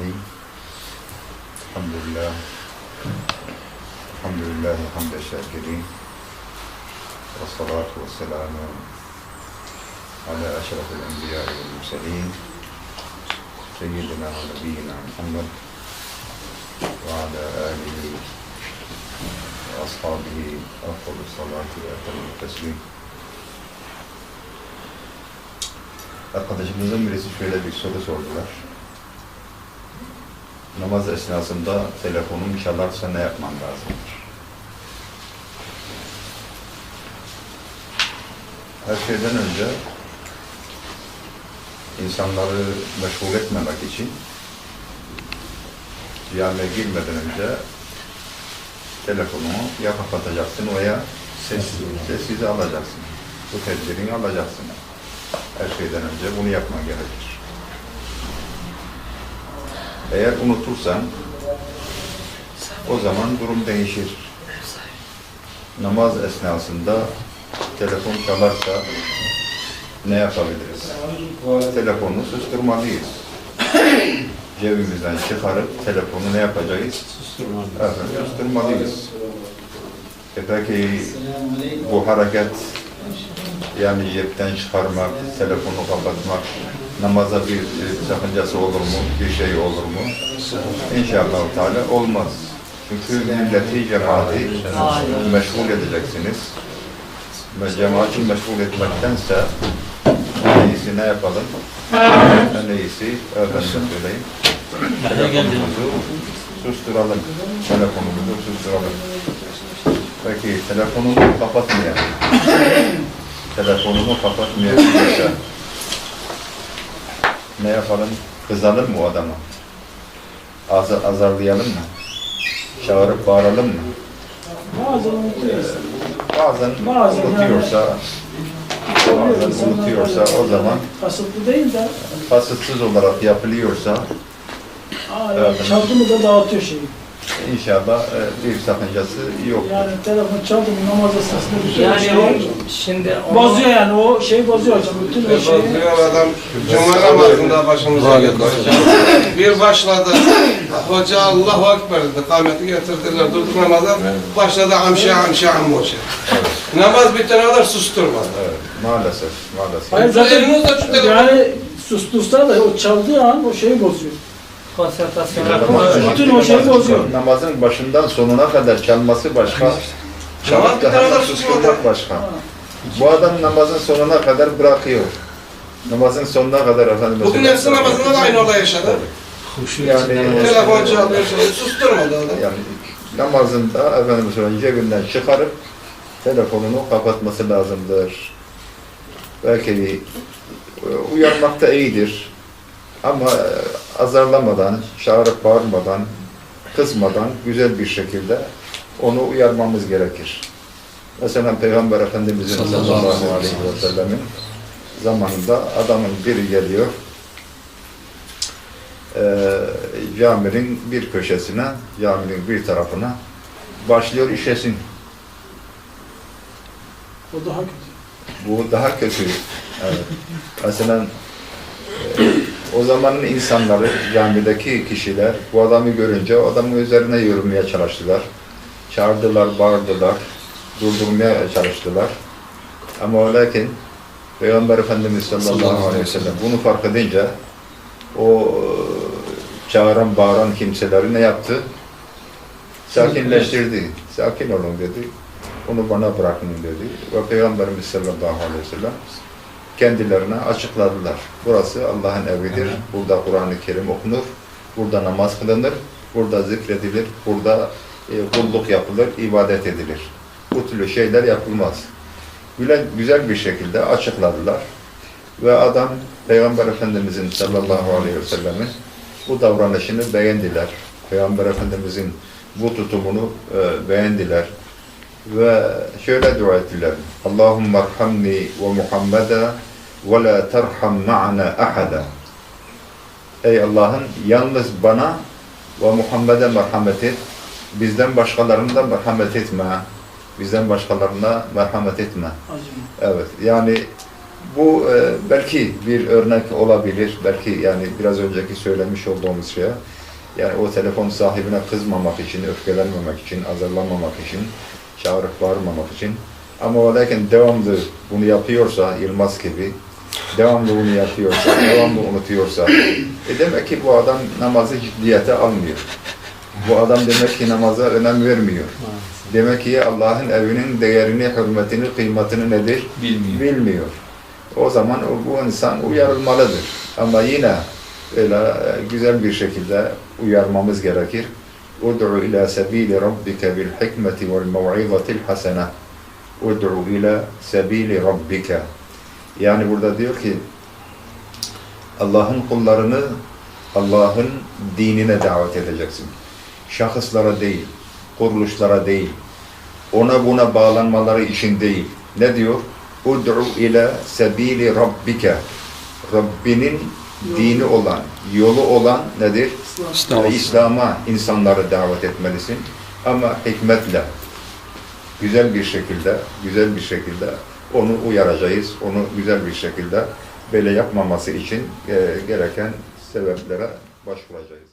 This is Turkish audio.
الرحيم الحمد لله الحمد لله حمد الشاكرين والصلاة والسلام على أشرف الأنبياء والمرسلين سيدنا ونبينا محمد وعلى آله وأصحابه أفضل الصلاة وأتم التسليم Arkadaşımızın birisi şöyle bir soru sordular. Namaz esnasında telefonum çalarsa ne yapmam lazımdır? Her şeyden önce insanları meşgul etmemek için camiye girmeden önce telefonu ya kapatacaksın veya sessiz, sessize alacaksın. Bu tedbirini alacaksın. Her şeyden önce bunu yapman gerekir. Eğer unutursan o zaman durum değişir. Namaz esnasında telefon çalarsa ne yapabiliriz? Telefonu susturmalıyız. Cebimizden çıkarıp telefonu ne yapacağız? Evet, susturmalıyız. E peki bu hareket yani cepten çıkarmak, telefonu kapatmak, namaza bir sakıncası olur mu, bir şey olur mu? İnşallah Teala olmaz. Çünkü milleti, cemaati meşgul edeceksiniz. Ve cemaati meşgul etmektense en iyisi ne yapalım? En iyisi, efendim söyleyeyim, telefonumuzu susturalım. Telefonumuzu susturalım. Peki telefonunu kapatmayalım telefonumu kapatmayabilirse ne yapalım? Kızalım mı o adama? Az azarlayalım mı? Çağırıp bağıralım mı? Bazen unutuyoruz. Bazen, Bazen unutuyorsa, bazen unutuyorsa o zaman Kasıtlı değil de kasıtsız olarak yapılıyorsa aa, Evet. yani çaldı mı da dağıtıyor şeyi. İnşallah e, bir sakıncası yok. Yani telefon çaldı mı namaz esnasında bütün o Yani o şimdi o bozuyor yani o şeyi bozuyor hocam. Bütün o şeyi Bakıyor adam Cuma namazında başımıza geldi. Bir başladı. Hoca Allahu Ekber dedi. Kâmeti getirdiler. Durduk namaza. Başladı amşa amşa ammoşa. Namaz bitene kadar susturmadı. Evet, maalesef, maalesef. Hayır zaten yani sustursa da o çaldığı an o şeyi bozuyor. Konsantrasyonu Bütün o şeyi bozuyor. Namazın başından sonuna kadar çalması başka, çalıp da hemen susturmak başka. Bu adam namazın sonuna kadar bırakıyor. Namazın sonuna kadar efendim. Bugün hepsi namazında da aynı olay yaşadı. Yani, Telefon çalıyor. Susturmadı adam. yani namazında efendim sonra cebinden çıkarıp telefonunu kapatması lazımdır. Belki e, uyarmak da iyidir. Ama e, azarlamadan, çağırıp bağırmadan, kızmadan güzel bir şekilde onu uyarmamız gerekir. Mesela Peygamber Efendimizin sallallahu aleyhi ve sellemin zamanında adamın biri geliyor, e, caminin bir köşesine, caminin bir tarafına başlıyor işesin. O daha kötü. Bu daha kötü. Evet. Mesela o zamanın insanları, camideki kişiler bu adamı görünce o adamın üzerine yürümeye çalıştılar. Çağırdılar, bağırdılar, durdurmaya çalıştılar. Ama lakin Peygamber Efendimiz sallallahu aleyhi ve sellem bunu fark edince o e, çağıran, bağıran kimseleri ne yaptı? Sakinleştirdi. Sakin olun dedi. Onu bana bırakın dedi. Ve Peygamberimiz sallallahu aleyhi ve sellem kendilerine açıkladılar. Burası Allah'ın evidir. Burada Kur'an-ı Kerim okunur. Burada namaz kılınır. Burada zikredilir. Burada e, kulluk yapılır, ibadet edilir. Bu türlü şeyler yapılmaz. Güzel, güzel bir şekilde açıkladılar. Ve adam Peygamber Efendimizin sallallahu aleyhi ve sellemin bu davranışını beğendiler. Peygamber Efendimizin bu tutumunu e, beğendiler. Ve şöyle dua ettiler. Allahümme arhamni ve Muhammeda ve la terham ma'ana ahada. Ey Allah'ım yalnız bana ve Muhammed'e merhamet et. Bizden başkalarına da merhamet etme. Bizden başkalarına merhamet etme. Evet yani Bu e, belki bir örnek olabilir. Belki yani biraz önceki söylemiş olduğumuz şey. Yani o telefon sahibine kızmamak için, öfkelenmemek için, azarlanmamak için, çağırıp bağırmamak için. Ama o lakin devamlı bunu yapıyorsa, Yılmaz gibi, devamlı bunu yapıyorsa, devamlı unutuyorsa, e demek ki bu adam namazı ciddiyete almıyor. Bu adam demek ki namaza önem vermiyor. Demek ki Allah'ın evinin değerini, hürmetini, kıymetini nedir? Bilmiyor. Bilmiyor. O zaman bu insan uyarılmalıdır. Ama yine öyle e, güzel bir şekilde uyarmamız gerekir. Ud'u ila sebili rabbike bil hikmeti vel mev'izatil hasene. Ud'u ila sebili rabbike. Yani burada diyor ki Allah'ın kullarını Allah'ın dinine davet edeceksin. Şahıslara değil, kuruluşlara değil, ona buna bağlanmaları için değil. Ne diyor? Ud'u ila sebili rabbike. Rabbinin dini olan, yolu olan nedir? Yani İslam'a insanları davet etmelisin. Ama hikmetle, güzel bir şekilde, güzel bir şekilde onu uyaracağız. Onu güzel bir şekilde böyle yapmaması için e, gereken sebeplere başvuracağız.